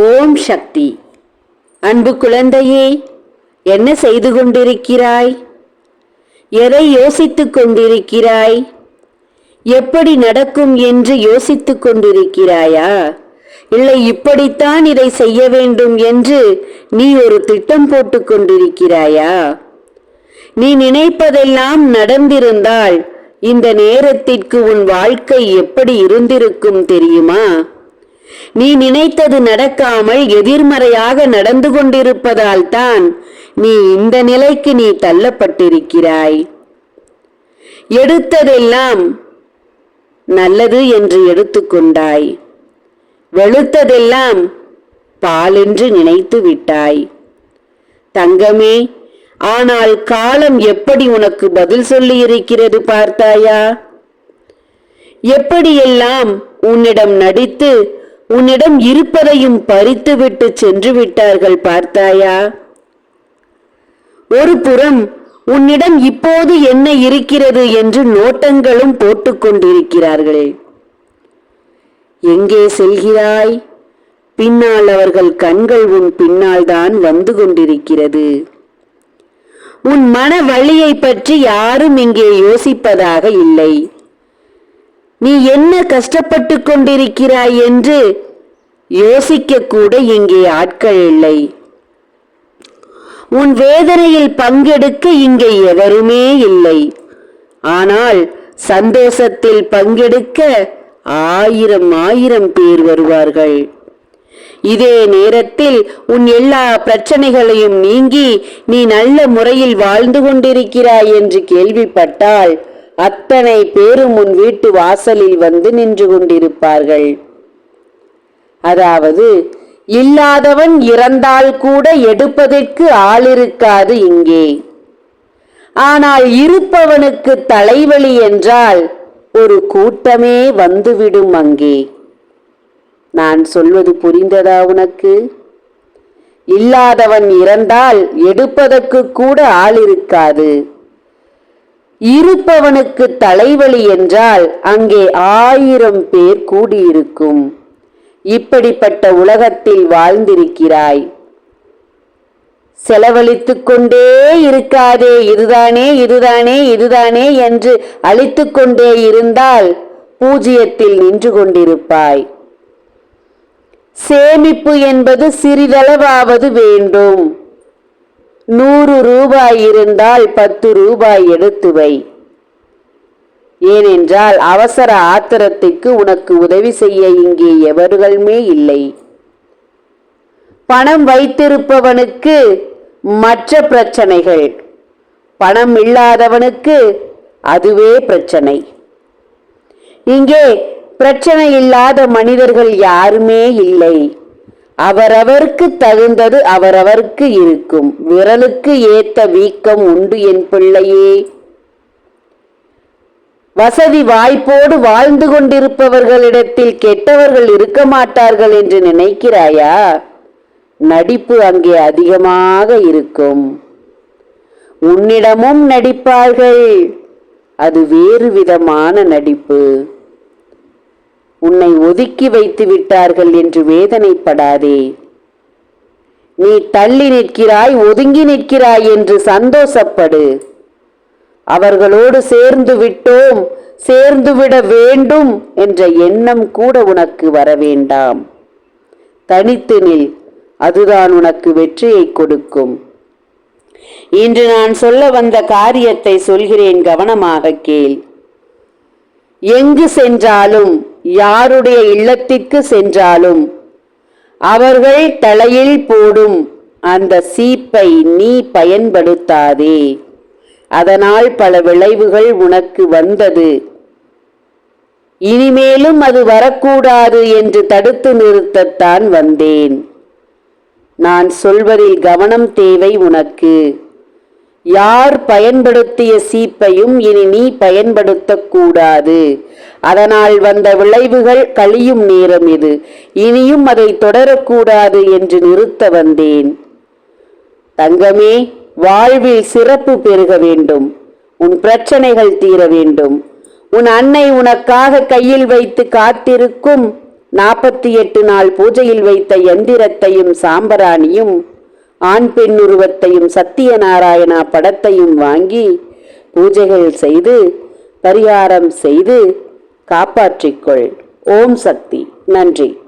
ஓம் சக்தி. அன்பு குழந்தையே என்ன செய்து கொண்டிருக்கிறாய்? எதை யோசித்துக் கொண்டிருக்கிறாய்? எப்படி நடக்கும் என்று யோசித்துக் கொண்டிருக்கிறாயா? இல்லை இப்படித்தான் இதை செய்ய வேண்டும் என்று நீ ஒரு திட்டம் போட்டுக் கொண்டிருக்கிறாயா? நீ நினைப்பதெல்லாம் நடந்திருந்தால் இந்த நேரத்திற்கு உன் வாழ்க்கை எப்படி இருந்திருக்கும் தெரியுமா? நீ நினைத்தது நடக்காமல் எதிர்மறையாக நடந்து கொண்டிருப்பதால் தான் நீ இந்த நிலைக்கு நீ தள்ளப்பட்டிருக்கிறாய். எடுத்ததெல்லாம் நல்லது என்று எடுத்துக்கொண்டாய் வெளுத்ததெல்லாம் பாலென்று நினைத்து விட்டாய். தங்கமே ஆனால் காலம் எப்படி உனக்கு பதில் சொல்லியிருக்கிறது பார்த்தாயா? எப்படியெல்லாம் உன்னிடம் நடித்து உன்னிடம் இருப்பதையும் பறித்துவிட்டு சென்று விட்டார்கள் பார்த்தாயா? ஒரு புறம் உன்னிடம் இப்போது என்ன இருக்கிறது என்று நோட்டங்களும் போட்டுக்கொண்டிருக்கிறார்கள் எங்கே செல்கிறாய்? பின்னால் அவர்கள் கண்கள் உன் பின்னால் தான் வந்து கொண்டிருக்கிறது. உன் மன வழியை பற்றி யாரும் இங்கே யோசிப்பதாக இல்லை. நீ என்ன கஷ்டப்பட்டு கொண்டிருக்கிறாய் என்று யோசிக்க கூட இங்கே ஆட்கள் இல்லை. உன் வேதனையில் பங்கெடுக்க இங்கே எவருமே இல்லை. ஆனால் சந்தோஷத்தில் பங்கெடுக்க ஆயிரம் ஆயிரம் பேர் வருவார்கள். இதே நேரத்தில் உன் எல்லா பிரச்சனைகளையும் நீங்கி நீ நல்ல முறையில் வாழ்ந்து கொண்டிருக்கிறாய் என்று கேள்விப்பட்டால் அத்தனை பேரும் உன் வீட்டு வாசலில் வந்து நின்று கொண்டிருப்பார்கள். அதாவது இல்லாதவன் இறந்தால் கூட எடுப்பதற்கு ஆள் இருக்காது இங்கே. ஆனால் இருப்பவனுக்கு தலைவலி என்றால் ஒரு கூட்டமே வந்துவிடும் அங்கே. நான் சொல்வது புரிந்ததா உனக்கு? இல்லாதவன் இறந்தால் எடுப்பதற்கு கூட ஆள் இருக்காது இருப்பவனுக்கு தலைவலி என்றால் அங்கே ஆயிரம் பேர் கூடியிருக்கும். இப்படிப்பட்ட உலகத்தில் வாழ்ந்திருக்கிறாய். செலவழித்து கொண்டே இருக்காதே இதுதானே இதுதானே இதுதானே என்று அழித்து கொண்டே இருந்தால் பூஜ்ஜியத்தில் நின்று கொண்டிருப்பாய். சேமிப்பு என்பது சிறிதளவாவது வேண்டும். நூறு ரூபாய் இருந்தால் பத்து ரூபாய் எடுத்து வை. ஏனென்றால் அவசர ஆத்திரத்துக்கு உனக்கு உதவி செய்ய இங்கே எவர்களுமே இல்லை. பணம் வைத்திருப்பவனுக்கு மற்ற பிரச்சனைகள். பணம் இல்லாதவனுக்கு அதுவே பிரச்சனை. இங்கே பிரச்சனை இல்லாத மனிதர்கள் யாருமே இல்லை. அவரவர்க்கு தகுந்தது அவரவர்க்கு இருக்கும். விரலுக்கு ஏத்த வீக்கம் உண்டு என் பிள்ளையே. வசதி வாய்ப்போடு வாழ்ந்து கொண்டிருப்பவர்களிடத்தில் கெட்டவர்கள் இருக்க மாட்டார்கள் என்று நினைக்கிறாயா? நடிப்பு அங்கே அதிகமாக இருக்கும். உன்னிடமும் நடிப்பார்கள். அது வேறு விதமான நடிப்பு. உன்னை ஒதுக்கி வைத்து விட்டார்கள் என்று வேதனைப்படாதே. நீ தள்ளி நிற்கிறாய் ஒதுங்கி நிற்கிறாய் என்று சந்தோஷப்படு. அவர்களோடு சேர்ந்து விட்டோம் சேர்ந்துவிட வேண்டும் என்ற எண்ணம் கூட உனக்கு வர வேண்டாம் தனித்து நில் அதுதான் உனக்கு வெற்றியை கொடுக்கும். இன்று நான் சொல்ல வந்த காரியத்தை சொல்கிறேன் கவனமாக கேள். எங்கு சென்றாலும் யாருடைய இல்லத்திற்கு சென்றாலும் அவர்கள் தலையில் போடும் அந்த சீப்பை நீ பயன்படுத்தாதே. அதனால் பல விளைவுகள் உனக்கு வந்தது. இனிமேலும் அது வரக்கூடாது என்று தடுத்து நிறுத்தத்தான் வந்தேன். நான் சொல்வதில் கவனம் தேவை உனக்கு. யார் பயன்படுத்திய சீப்பையும் இனி நீ பயன்படுத்தக்கூடாது. அதனால் வந்த விளைவுகள் கழியும் நேரம் இது. இனியும் அதை தொடரக்கூடாது என்று நிறுத்த வந்தேன். தங்கமே வாழ்வில் சிறப்பு பெருக வேண்டும். உன் பிரச்சனைகள் தீர வேண்டும். உன் அன்னை உனக்காக கையில் வைத்து காத்திருக்கும் நாற்பத்தி எட்டு நாள் பூஜையில் வைத்த எந்திரத்தையும் சாம்பராணியும் ஆண் பெண் உருவத்தையும் சத்தியநாராயணா படத்தையும் வாங்கி பூஜைகள் செய்து பரிகாரம் செய்து காப்பாற்றிக்கொள். ஓம் சக்தி. நன்றி.